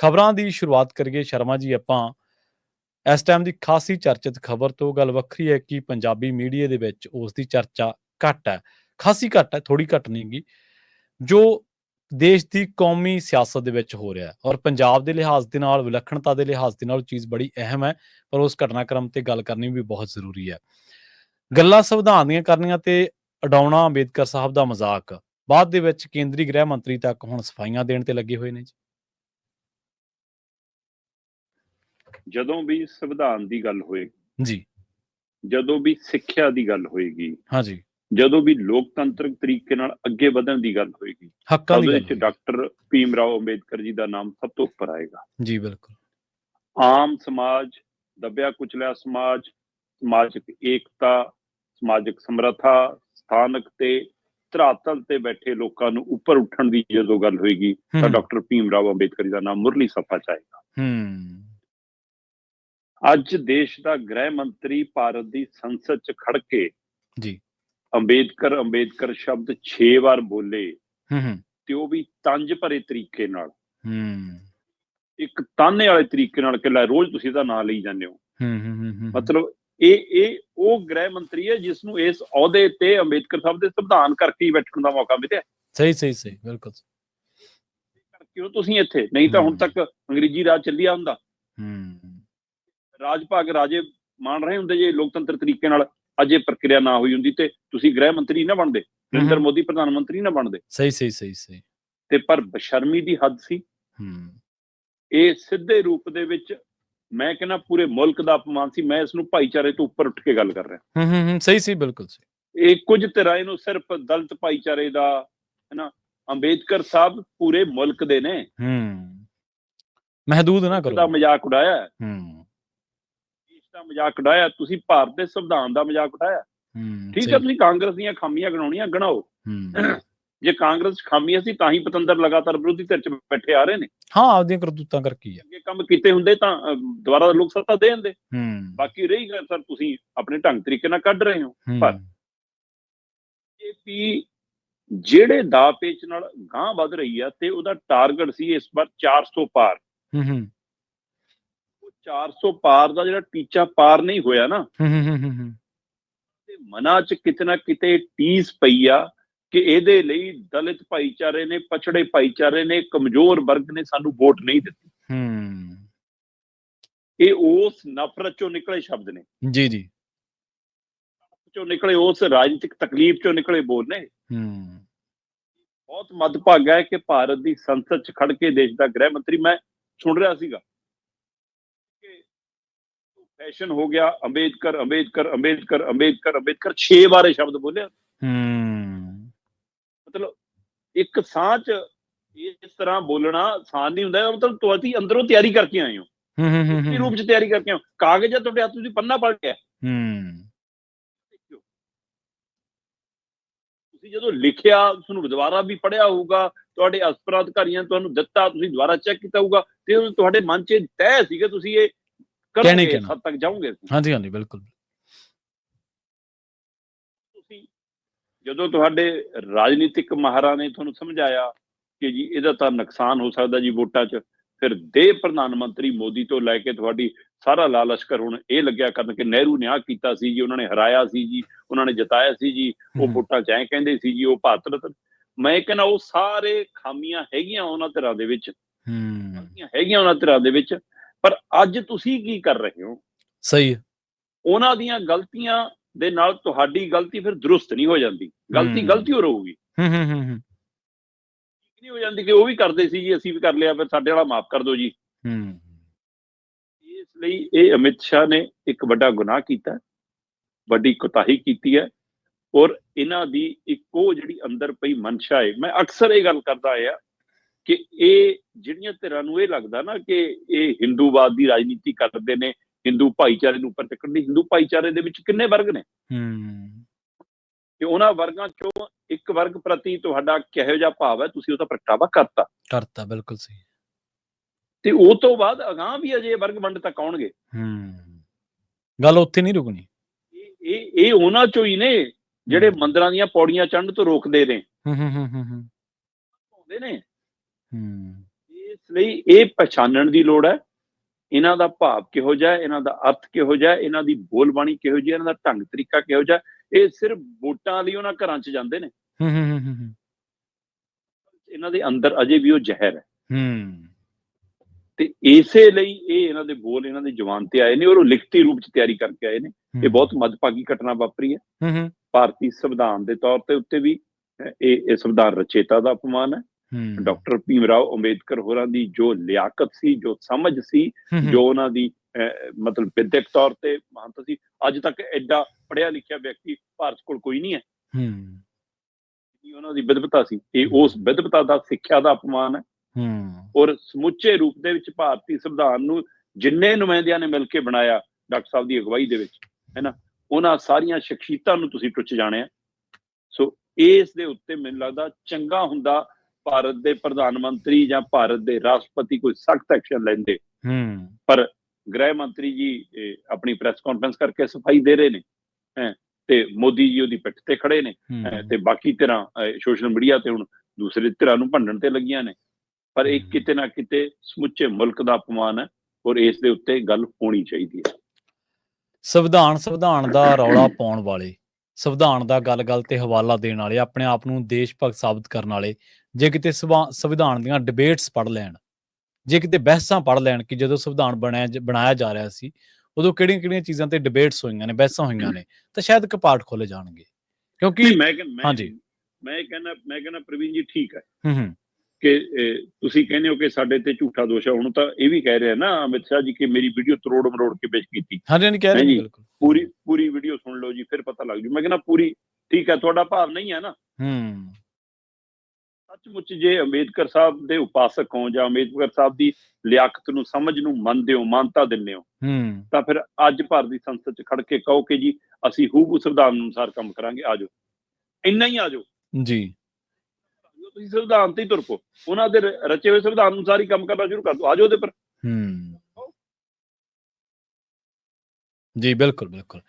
ਖਬਰਾਂ ਦੀ ਸ਼ੁਰੂਆਤ ਕਰੀਏ ਸ਼ਰਮਾ ਜੀ ਆਪਾਂ। ਇਸ ਟਾਈਮ ਦੀ ਖਾਸੀ ਚਰਚਿਤ ਖਬਰ ਤੋਂ ਗੱਲ ਵੱਖਰੀ ਹੈ ਕਿ ਪੰਜਾਬੀ ਮੀਡੀਆ ਦੇ ਵਿੱਚ ਉਸ ਦੀ ਚਰਚਾ ਘੱਟ ਹੈ। ਖਾਸੀ ਘੱਟ ਹੈ ਥੋੜੀ ਘੱਟ ਨਹੀਂਗੀ ਜੋ ਦੇਸ਼ ਦੀ ਕੌਮੀ ਸਿਆਸਤ ਦੇ ਵਿੱਚ ਹੋ ਰਿਹਾ ਹੈ ਔਰ ਪੰਜਾਬ ਦੇ ਲਿਹਾਜ਼ ਦੇ ਨਾਲ, ਵਿਲੱਖਣਤਾ ਦੇ ਲਿਹਾਜ਼ ਦੇ ਨਾਲ ਉਹ ਚੀਜ਼ ਬੜੀ ਅਹਿਮ ਹੈ, ਪਰ ਉਸ ਘਟਨਾਕ੍ਰਮ ਤੇ ਗੱਲ ਕਰਨੀ ਵੀ ਬਹੁਤ ਜ਼ਰੂਰੀ ਹੈ। ਗੱਲਾਂ ਸੰਵਿਧਾਨ ਦੀਆਂ ਕਰਨੀਆਂ ਤੇ ਉਡਾਉਣਾ ਅੰਬੇਦਕਰ ਸਾਹਿਬ ਦਾ ਮਜ਼ਾਕ। ਬਾਅਦ ਦੇ ਵਿੱਚ ਕੇਂਦਰੀ ਗ੍ਰਹਿ ਮੰਤਰੀ ਤੱਕ ਹੁਣ ਸਫਾਈਆਂ ਦੇਣ ਤੇ ਲੱਗੇ ਹੋਏ ਨੇ ਜੀ। ਜਦੋਂ ਵੀ ਸੰਵਿਧਾਨ ਦੀ ਗੱਲ ਹੋਏਗੀ ਜੀ। ਜਦੋਂ ਵੀ ਸਿੱਖਿਆ ਦੀ ਗੱਲ ਹੋਏਗੀ ਹਾਂਜੀ। ਜਦੋਂ ਵੀ ਲੋਕਤੰਤਰਕ ਤਰੀਕੇ ਨਾਲ ਅੱਗੇ ਵਧਣ ਦੀ ਗੱਲ ਹੋਏਗੀ ਹੱਕਾਂ ਦੀ ਗੱਲ ਵਿੱਚ। ਡਾਕਟਰ ਭੀਮ ਰਾਓ ਅੰਬੇਦਕਰ ਜੀ ਦਾ ਨਾਮ ਸਭ ਤੋਂ ਉੱਪਰ ਆਏਗਾ। ਜੀ ਬਿਲਕੁਲ। ਆਮ ਸਮਾਜ ਦਬਿਆ ਕੁਚਲਿਆ ਸਮਾਜ ਸਮਾਜਿਕ ਏਕਤਾ ਸਮਾਜਿਕ ਸਮਰੱਥਾ ਸਥਾਨਕ ਤੇ ਧਰਾਤਲ ਤੇ ਬੈਠੇ ਲੋਕਾਂ ਨੂੰ ਉੱਪਰ ਉੱਠਣ ਦੀ ਜਦੋਂ ਗੱਲ ਹੋਏਗੀ ਤਾਂ ਡਾਕਟਰ ਭੀਮ ਰਾਓ ਅੰਬੇਦਕਰ ਜੀ ਦਾ ਨਾਮ ਮੁਰਲੀ ਸਫਾ ਚ ਆਏਗਾ। ਹੂੰ। ਅੱਜ ਦੇਸ਼ ਦਾ ਗ੍ਰਹਿ ਮੰਤਰੀ ਭਾਰਤ ਦੀ ਸੰਸਦ ਚ ਖੜ ਕੇ ਜੀ। ਅੰਬੇਦਕਰ ਅੰਬੇਦਕਰ ਸ਼ਬਦ 6 ਵਾਰ ਬੋਲੇ। ਹੂੰ ਹੂੰ। ਤੇ ਉਹ ਵੀ ਤੰਜ ਭਰੇ ਤਰੀਕੇ ਨਾਲ। ਹੂੰ। ਇੱਕ ਤਾਨੇ ਵਾਲੇ ਤਰੀਕੇ ਨਾਲ ਕਿ ਲੈ ਰੋਜ਼ ਤੁਸੀਂ ਇਹਦਾ ਨਾਂ ਲਈ ਜਾਂਦੇ ਹੋ। ਹੂੰ ਹੂੰ ਹੂੰ, ਮਤਲਬ ਇਹ ਇਹ ਉਹ ਗ੍ਰਹਿ ਮੰਤਰੀ ਹੈ ਜਿਸ ਨੂੰ ਇਸ ਅਹੁਦੇ ਤੇ ਅੰਬੇਦਕਰ ਸਾਹਿਬ ਦੇ ਸੰਵਿਧਾਨ ਕਰਕੇ ਹੀ ਬੈਠਣ ਦਾ ਮੌਕਾ ਮਿਲਿਆ। ਸਹੀ ਸਹੀ ਸਹੀ ਬਿਲਕੁਲ ਕਿਉਂ ਤੁਸੀਂ ਇੱਥੇ? ਨਹੀਂ ਤਾਂ ਹੁਣ। ਤੱਕ ਅੰਗਰੇਜ਼ੀ ਰਾਜ ਚੱਲਿਆ ਹੁੰਦਾ ਹੂੰ। ਰਾਜ ਭਾਗ ਰਾਜੇ ਮਾਣ ਰਹੇ ਹੁੰਦੇ ਜੇ ਲੋਕਤੰਤਰ ਤਰੀਕੇ ਨਾਲ ਅਜੇ ਪ੍ਰਕਿਰਿਆ ਨਾ ਹੋਈ ਹੁੰਦੀ ਤੇ ਤੁਸੀਂ ਗ੍ਰਹਿ ਮੰਤਰੀ ਨਾ ਬਣਦੇ ਨਰਿੰਦਰ। ਮੋਦੀ ਪ੍ਰਧਾਨ ਮੰਤਰੀ ਨਾ ਬਣਦੇ। ਸਹੀ ਸਹੀ ਸਹੀ ਸਹੀ। ਤੇ ਪਰ ਬਸ਼ਰਮੀ ਦੀ ਹੱਦ ਸੀ। ਹੂੰ। ਇਹ ਸਿੱਧੇ ਰੂਪ ਦੇ ਵਿੱਚ ਮੈਂ ਕਹਿੰਦਾ ਪੂਰੇ ਮੁਲਕ ਦਾ ਅਪਮਾਨ ਸੀ ਮੈਂ ਇਸ ਨੂੰ ਭਾਈਚਾਰੇ ਤੋਂ ਉੱਪਰ ਉੱਠ ਕੇ ਗੱਲ ਕਰ ਰਿਹਾ। ਹੂੰ ਹੂੰ ਹੂੰ ਸਹੀ ਸਹੀ ਬਿਲਕੁਲ ਸਹੀ। ਇਹ ਕੁਝ ਤਰ੍ਹਾਂ ਇਹਨੂੰ ਸਿਰਫ ਦਲਿਤ ਭਾਈਚਾਰੇ ਦਾ ਹੈਨਾ ਅੰਬੇਦਕਰ ਸਾਹਿਬ ਪੂਰੇ ਮੁਲਕ ਦੇ ਨੇ। ਹੂੰ। ਮਹਦੂਦ ਨਾ ਦਾ ਕਰੋ ਮਜ਼ਾਕ ਉਡਾਇਆ। ਹੈ, ਦਾ ਮਜ਼ਾਕ ਉਡਾਇਆ ਤੁਸੀਂ ਭਾਰਤ ਦੇ ਸੰਵਿਧਾਨ ਦਾ ਮਜ਼ਾਕ ਉਡਾਇਆ। ਠੀਕ। ਹੈ ਤੁਸੀਂ ਕਾਂਗਰਸ ਦੀਆਂ ਖਾਮੀਆਂ ਗਣਾਉਣੀਆਂ ਗਣਾਓ। ਜੇ ਕਾਂਗਰਸ ਖਾਮੀਆਂ ਸੀ ਤਾਂ ਹੀ ਪਤੰਦਰ ਲਗਾਤਾਰ ਵਿਰੋਧੀ ਧਿਰ 'ਚ ਬੈਠੇ ਆ ਰਹੇ ਨੇ। ਹਾਂ ਆਪਦੀਆਂ ਕਰਤੂਤਾਂ ਕਰਕੇ ਆ। ਅੱਗੇ ਕੰਮ ਕੀਤੇ ਹੁੰਦੇ ਤਾਂ ਦੁਬਾਰਾ ਲੋਕ ਸੱਤਾ ਦੇ ਦਿੰਦੇ। ਹੂੰ। ਬਾਕੀ ਰਹੀ ਗੱਲ ਸਰ ਤੁਸੀਂ ਆਪਣੇ ਢੰਗ ਤਰੀਕੇ ਨਾਲ ਕੱਢ ਰਹੇ ਹੋ। ਪਰ- ਬੀਜੇਪੀ ਜਿਹੜੇ ਦਾ ਪੇਚ ਨਾਲ ਗਾਂ ਵੱਧ ਰਹੀ ਆ ਤੇ ਉਹਦਾ ਟਾਰਗੇਟ ਸੀ ਇਸ ਵਾਰ 400 ਪਾਰ। ਹੂੰ ਹੂੰ। 400 ਪਾਰ ਦਾ ਜਿਹੜਾ ਟੀਚਾ ਪਾਰ ਨਹੀਂ ਹੋਇਆ ਨਾ ਹੂੰ ਹੂੰ ਹੂੰ, ਹੂੰ ਹੂੰ। ਤੇ ਮਨਾਂ 'ਚ ਕਿਤੇ ਨਾ ਕਿਤੇ ਟੀਸ ਪਈ ਆ ਕਿ ਇਹਦੇ ਲਈ ਦਲਿਤ ਭਾਈਚਾਰੇ ਨੇ ਪਛੜੇ ਭਾਈਚਾਰੇ ਨੇ ਕਮਜ਼ੋਰ ਵਰਗ ਨੇ ਸਾਨੂੰ ਵੋਟ ਨਹੀਂ ਦਿੱਤੀ। ਹੂੰ। ਇਹ ਉਸ ਨਫ਼ਰਤ ਚੋਂ ਨਿਕਲੇ ਸ਼ਬਦ ਨੇ। ਜੀ ਜੀ। ਚੋਂ ਨਿਕਲੇ ਉਸ ਰਾਜਨੀਤਿਕ ਤਕਲੀਫ ਚੋਂ ਨਿਕਲੇ ਬੋਲ ਨੇ। ਹੂੰ। ਬਹੁਤ ਮੱਦਭਾਗਾ ਹੈ ਕਿ ਭਾਰਤ ਦੀ ਸੰਸਦ 'ਚ ਖੜ ਕੇ ਦੇਸ਼ ਦਾ ਗ੍ਰਹਿ ਮੰਤਰੀ ਮੈਂ ਸੁਣ ਰਿਹਾ ਸੀਗਾ। ਫੈਸ਼ਨ ਹੋ ਗਿਆ ਅੰਬੇਦਕਰ ਅੰਬੇਦਕਰ ਅੰਬੇਦਕਰ ਅੰਬੇਦਕਰ ਅੰਬੇਦਕਰ 6 ਵਾਰ ਇਹ ਸ਼ਬਦ ਬੋਲਿਆ। ਹੂੰ। ਮਤਲਬ ਇੱਕ ਸਾਹ 'ਚ ਇਸ ਤਰ੍ਹਾਂ ਬੋਲਣਾ ਆਸਾਨ ਨਹੀਂ ਹੁੰਦਾ ਮਤਲਬ ਤੁਸੀਂ ਅੰਦਰੋਂ ਤਿਆਰੀ ਕਰਕੇ ਆਏ ਹੋ। ਹੂੰ ਹੂੰ ਹੂੰ, ਰੂਪ 'ਚ ਤਿਆਰੀ ਕਰਕੇ ਆਏ ਹੋ ਕਾਗਜ਼ ਹੈ ਤੁਹਾਡੇ ਹੱਥ ਤੁਸੀਂ ਪੰਨਾ ਪੜ ਲਿਆ। ਹੂੰ। ਤੁਸੀਂ ਜਦੋਂ ਲਿਖਿਆ ਤੁਹਾਨੂੰ ਦੁਬਾਰਾ ਵੀ ਪੜਿਆ ਹੋਊਗਾ ਤੁਹਾਡੇ ਅਧਿਕਾਰੀਆਂ ਤੁਹਾਨੂੰ ਦਿੱਤਾ ਤੁਸੀਂ ਦੁਬਾਰਾ ਚੈੱਕ ਕੀਤਾ ਹੋਊਗਾ ਤੇ ਉਹ ਤੁਹਾਡੇ ਮਨ 'ਚ ਤੈਅ ਸੀਗਾ ਤੁਸੀਂ ਇਹ ਕਹਿਣਾ ਹੀ ਕਰੋਗੇ ਕਹਿਣਾ। ਹੱਦ ਤੱਕ ਜਾਓਗੇ ਹਾਂਜੀ ਹਾਂਜੀ ਬਿਲਕੁਲ। ਤੁਸੀਂ ਜਦੋਂ ਤੁਹਾਡੇ ਰਾਜਨੀਤਿਕ ਮਾਹਰਾਂ ਨੇ ਤੁਹਾਨੂੰ ਸਮਝਾਇਆ ਕਿ ਜੀ ਇਹਦਾ ਤਾਂ ਨੁਕਸਾਨ ਹੋ ਸਕਦਾ ਜੀ ਵੋਟਾਂ 'ਚ ਫਿਰ ਦੇ ਪ੍ਰਧਾਨ ਮੰਤਰੀ ਮੋਦੀ ਤੋਂ ਲੈ ਕੇ ਤੁਹਾਡੀ ਸਾਰਾ ਲਾਲ ਲਸ਼ਕਰ ਹੁਣ ਇਹ ਲੱਗਿਆ ਕਰਨ ਕਿ ਨਹਿਰੂ ਨੇ ਆਹ ਕੀਤਾ ਸੀ ਜੀ ਉਹਨਾਂ ਨੇ ਹਰਾਇਆ ਸੀ ਜੀ ਉਹਨਾਂ ਨੇ ਜਿਤਾਇਆ ਸੀ ਜੀ ਉਹ ਵੋਟਾਂ 'ਚ ਐਂ ਕਹਿੰਦੇ ਸੀ ਜੀ ਉਹ ਭਾਰਤ ਰਤਨ। ਮੈਂ ਕਹਿੰਦਾ ਉਹ ਸਾਰੇ ਖਾਮੀਆਂ ਹੈਗੀਆਂ ਉਹਨਾਂ ਧਿਰਾਂ ਦੇ ਵਿੱਚ। ਹੂੰ। ਹੈਗੀਆਂ ਉਹਨਾਂ ਧਿਰਾਂ ਦੇ ਵਿੱਚ। ਪਰ ਅੱਜ ਤੁਸੀਂ ਕੀ ਕਰ ਰਹੇ ਹੋ? ਸਹੀ ਹੈ। ਉਹਨਾਂ ਦੀਆਂ ਗਲਤੀਆਂ ਦੇ ਨਾਲ ਤੁਹਾਡੀ ਗਲਤੀ ਫਿਰ ਦਰੁਸਤ ਨਹੀਂ ਹੋ ਜਾਂਦੀ। ਗਲਤੀ। ਗਲਤੀ ਹੋ ਰਹੂਗੀ ਹੂੰ ਹੂੰ ਹੂੰ ਹੂੰ। ਨਹੀਂ ਹੋ ਜਾਂਦੀ ਕਿ ਉਹ ਵੀ ਕਰਦੇ ਸੀ ਜੀ ਅਸੀਂ ਵੀ ਕਰ ਲਿਆ ਫਿਰ ਸਾਡੇ ਵਾਲਾ ਮਾਫ ਕਰ ਦਿਓ ਜੀ। ਹੂੰ। ਇਸ ਲਈ ਇਹ ਅਮਿਤ ਸ਼ਾਹ ਨੇ ਇੱਕ ਵੱਡਾ ਗੁਨਾਹ ਕੀਤਾ ਵੱਡੀ ਕੁਤਾਹੀ ਕੀਤੀ ਹੈ ਔਰ ਇਹਨਾਂ ਦੀ ਇੱਕੋ ਜਿਹੜੀ ਅੰਦਰ ਪਈ ਮਨਸ਼ਾ ਹੈ ਮੈਂ ਅਕਸਰ ਇਹ ਗੱਲ ਕਰਦਾ ਆਇਆ ਕਿ ਇਹ ਜਿਹੜੀਆਂ ਧਿਰਾਂ ਨੂੰ ਇਹ ਲੱਗਦਾ ਨਾ ਕਿ ਇਹ ਹਿੰਦੂਵਾਦ ਦੀ ਰਾਜਨੀਤੀ ਕਰਦੇ ਨੇ ਹਿੰਦੂ ਭਾਈਚਾਰੇ ਨੂੰ ਉੱਪਰ ਚੱਕਣ ਦੀ ਹਿੰਦੂ ਭਾਈਚਾਰੇ ਦੇ ਵਿੱਚ ਕਿੰਨੇ ਵਰਗ ਨੇ? ਹੂੰ। ਤੇ ਉਹਨਾਂ ਵਰਗਾਂ ਚੋਂ ਇੱਕ ਵਰਗ ਪ੍ਰਤੀ ਤੁਹਾਡਾ ਕਿਹੋ ਜਿਹਾ ਭਾਵ ਹੈ? ਤੁਸੀਂ ਉਹਦਾ ਪ੍ਰਗਟਾਵਾ ਕਰਤਾ। ਕਰਤਾ ਬਿਲਕੁਲ ਸਹੀ। ਤੇ ਉਹ ਤੋਂ ਬਾਅਦ ਅਗਾਹ ਵੀ ਅਜੇ ਵਰਗ ਵੰਡ ਤੱਕ ਆਉਣਗੇ। ਹੂੰ। ਗੱਲ ਉੱਥੇ ਨਹੀਂ ਰੁਕਣੀ। ਇਹ ਇਹ ਇਹ ਉਹਨਾਂ ਚੋਂ ਹੀ ਨੇ ਜਿਹੜੇ ਮੰਦਰਾਂ ਦੀਆਂ ਪੌੜੀਆਂ ਚੜ੍ਹਨ ਤੋਂ ਰੋਕਦੇ ਨੇ। ਹੂੰ ਹੂੰ ਹੂੰ ਹੂੰ ਨੇ। ਹੂੰ ਇਸ ਲਈ ਇਹ ਪਛਾਣਨ ਦੀ ਲੋੜ ਹੈ। ਇਹਨਾਂ ਦਾ ਭਾਵ ਕਿਹੋ ਜਿਹਾ ਹੈ? ਇਹਨਾਂ ਦਾ ਅਰਥ ਕਿਹੋ ਜਿਹਾ ਹੈ? ਇਹਨਾਂ ਦੀ ਬੋਲਬਾਣੀ ਕਿਹੋ ਜਿਹੀ ਹੈ? ਇਹਨਾਂ ਦਾ ਢੰਗ ਤਰੀਕਾ ਕਿਹੋ ਜਿਹਾ। ਇਹ ਸਿਰਫ ਵੋਟਾਂ ਲਈ ਉਹਨਾਂ ਘਰਾਂ 'ਚ ਜਾਂਦੇ ਨੇ। ਹੂੰ ਹੂੰ ਹੂੰ, ਹੂੰ। ਇਹਨਾਂ ਦੇ ਅੰਦਰ ਅਜੇ ਵੀ ਉਹ ਜ਼ਹਿਰ ਹੈ। ਹੂੰ। ਤੇ ਇਸੇ ਲਈ ਇਹ ਇਹਨਾਂ ਦੇ ਬੋਲ ਇਹਨਾਂ ਦੀ ਜ਼ੁਬਾਨ ਤੇ ਆਏ ਨੇ ਔਰ ਉਹ ਲਿਖਤੀ ਰੂਪ 'ਚ ਤਿਆਰੀ ਕਰਕੇ ਆਏ ਨੇ। ਇਹ ਬਹੁਤ ਮਦਭਾਗੀ ਘਟਨਾ ਵਾਪਰੀ ਹੈ। ਹੂੰ ਹੂੰ। ਭਾਰਤੀ ਸੰਵਿਧਾਨ ਦੇ ਤੌਰ ਤੇ ਉੱਤੇ ਵੀ ਇਹ ਇਹ ਸੰਵਿਧਾਨ ਰਚੇਤਾ ਦਾ ਅਪਮਾਨ ਹੂੰ। ਡਾਕਟਰ ਭੀਮ ਰਾਓ ਅੰਬੇਦਕਰ ਹੋਰਾਂ ਦੀ ਜੋ ਲਿਆਕਤ ਸੀ ਜੋ ਸਮਝ ਸੀ ਜੋ ਉਹਨਾਂ ਦੀ ਮਤਲਬ ਵਿਦਿਅਕ ਤੌਰ ਤੇ ਮਹਾਨਤਾ ਸੀ ਅੱਜ ਤੱਕ ਐਡਾ ਪੜਿਆ ਲਿਖਿਆ ਵਿਅਕਤੀ ਭਾਰਤ ਕੋਲ ਕੋਈ ਨਹੀਂ ਹੈ। ਹੂੰ। ਇਹ ਉਹਨਾਂ ਦੀ ਵਿਦਵਤਾ ਸੀ। ਇਹ ਉਸ ਵਿਦਵਤਾ ਦਾ ਸਿੱਖਿਆ ਦਾ ਅਪਮਾਨ ਹੈ। ਹੂੰ। ਔਰ ਸਮੁੱਚੇ ਰੂਪ ਦੇ ਵਿੱਚ ਭਾਰਤੀ ਸੰਵਿਧਾਨ ਨੂੰ ਜਿੰਨੇ ਨੁਮਾਇੰਦਿਆਂ ਨੇ ਮਿਲ ਕੇ ਬਣਾਇਆ ਡਾਕਟਰ ਸਾਹਿਬ ਦੀ ਅਗਵਾਈ ਦੇ ਵਿੱਚ ਹੈ ਨਾ? ਉਹਨਾਂ ਸਾਰੀਆਂ ਸ਼ਖਸੀਅਤਾਂ ਨੂੰ ਤੁਸੀਂ ਟੁੱਚ ਜਾਣਿਆ। ਸੋ ਇਸ ਦੇ ਉੱਤੇ ਮੈਨੂੰ ਲੱਗਦਾ ਚੰਗਾ ਹੁੰਦਾ ਭਾਰਤ ਦੇ ਪ੍ਰਧਾਨ ਮੰਤਰੀ ਜਾਂ ਭਾਰਤ ਦੇ ਰਾਸ਼ਟਰਪਤੀ ਕੋਈ ਸਖਤ ਐਕਸ਼ਨ ਲੈਂਦੇ। ਹੂੰ। ਗ੍ਰਹਿ ਮੰਤਰੀ ਜੀ ਆਪਣੀ ਪ੍ਰੈਸ ਕਾਨਫਰੰਸ ਕਰਕੇ ਸਫ਼ਾਈ ਦੇ ਰਹੇ ਨੇ ਤੇ ਮੋਦੀ ਜੀ ਉਹਦੀ ਪਿੱਠ ਤੇ ਖੜੇ ਨੇ ਤੇ ਬਾਕੀ ਧਿਰਾਂ ਸੋਸ਼ਲ ਮੀਡੀਆ ਤੇ ਹੁਣ ਦੂਸਰੇ ਧਿਰਾਂ ਨੂੰ ਭੰਡਣ ਤੇ ਲੱਗੀਆਂ ਨੇ। ਪਰ ਇਹ। ਕਿਤੇ ਨਾ ਕਿਤੇ ਸਮੁੱਚੇ ਮੁਲਕ ਦਾ ਅਪਮਾਨ ਹੈ ਔਰ ਇਸ ਦੇ ਉੱਤੇ ਗੱਲ ਹੋਣੀ ਚਾਹੀਦੀ ਹੈ। ਸੰਵਿਧਾਨ ਸੰਵਿਧਾਨ ਦਾ ਰੌਲਾ ਪਾਉਣ ਵਾਲੇ ਸੰਵਿਧਾਨ ਦਾ ਗੱਲ-ਗੱਲ ਤੇ ਹਵਾਲਾ ਦੇਣ ਵਾਲੇ ਆਪਣੇ ਆਪ ਨੂੰ ਦੇਸ਼ ਭਗਤ ਸਾਬਤ ਕਰਨ ਵਾਲੇ ਜੇ ਕਿਤੇ ਸੰਵਾ- ਸੰਵਿਧਾਨ ਦੀਆਂ ਡਿਬੇਟਸ ਪੜ ਲੈਣ ਜੇ ਕਿਤੇ ਬਹਿਸਾਂ ਪੜ ਲੈਣ ਕਿ ਜਦੋਂ ਸੰਵਿਧਾਨ ਬਣਾਇਆ ਜ- ਬਣਾਇਆ ਜਾ ਰਿਹਾ ਸੀ ਉਦੋਂ ਕਿਹੜੀਆਂ-ਕਿਹੜੀਆਂ ਚੀਜ਼ਾਂ ਤੇ ਡਿਬੇਟਸ ਹੋਈਆਂ ਨੇ ਬਹਿਸਾਂ ਹੋਈਆਂ ਨੇ ਤਾਂ ਸ਼ਾਇਦ ਕਪਾਟ ਖੋਲੇ ਜਾਣਗੇ। ਕਿਉਂਕਿ ਮੈਂ ਹਾਂਜੀ। ਮੈਂ ਕਹਿੰਦਾ ਮੈਂ ਕਹਿੰਦਾ ਪ੍ਰਵੀਨ ਜੀ ਠੀਕ ਹੈ। ਹੂੰ ਹੂੰ। ਕਿ ਤੁਸੀਂ ਕਹਿੰਦੇ ਹੋ ਕਿ ਸਾਡੇ ਤੇ ਝੂਠਾ ਦੋਸ਼ ਹੈ ਹੁਣ ਤਾਂ ਇਹ ਵੀ ਕਹਿ ਰਿਹਾ ਨਾ ਅਮਿਤ ਸ਼ਾਹ ਜੀ ਕਿ ਮੇਰੀ ਵੀਡੀਓ ਤਰੋੜ ਮਰੋੜ ਕੇ ਪੇਸ਼ ਕੀਤੀ। ਹਾਂਜੀ ਹਾਂਜੀ ਕਹਿ ਰਹੇ। ਬਿਲਕੁਲ। ਪੂਰੀ ਪੂਰੀ ਵੀਡੀਓ ਸੁਣ ਲਓ ਜੀ ਫਿਰ ਪਤਾ ਲੱਗ ਜੂ। ਮੈਂ ਕਹਿੰਦਾ ਪੂਰੀ ਠੀਕ ਹੈ ਤੁਹਾਡਾ ਭਾਵ ਨਹੀਂ ਹੈ ਨਾ? ਹੂੰ। ਸੱਚਮੁੱਚ ਜੇ ਅੰਬੇਦਕਰ ਸਾਹਿਬ ਦੇ ਉਪਾਸਕ ਹੋ ਜਾਂ ਅੰਬੇਦਕਰ ਸਾਹਿਬ ਦੀ ਲਿਆਕਤ ਨੂੰ ਸਮਝ ਨੂੰ ਮੰਨਦੇ ਹੋ ਮਾਨਤਾ ਦਿੰਦੇ ਹੋ ਹੂੰ। ਤਾਂ ਫਿਰ ਅੱਜ ਭਾਰਤ ਦੀ ਸੰਸਦ 'ਚ ਖੜ ਕੇ ਕਹੋ ਕਿ ਜੀ ਅਸੀਂ ਹੂਬੂ ਸੰਵਿਧਾਨ ਅਨੁਸਾਰ ਕੰਮ ਕਰਾਂਗੇ ਆਜੋ ਇੰਨਾ ਹੀ ਆਜੋ ਜੀ। ਤੁਸੀਂ ਸੰਵਿਧਾਨ ਤੇ ਹੀ ਤੁਰ ਪਓ। ਉਹਨਾਂ ਦੇ ਰਚੇ ਹੋਏ ਸੰਵਿਧਾਨ ਅਨੁਸਾਰ ਹੀ ਕੰਮ ਕਰਨਾ ਸ਼ੁਰੂ ਕਰ ਦਿਓ। ਆਜੋ ਉਹਦੇ ਪਰ। ਹੂੰ। ਜੀ, ਬਿਲਕੁਲ ਬਿਲਕੁਲ।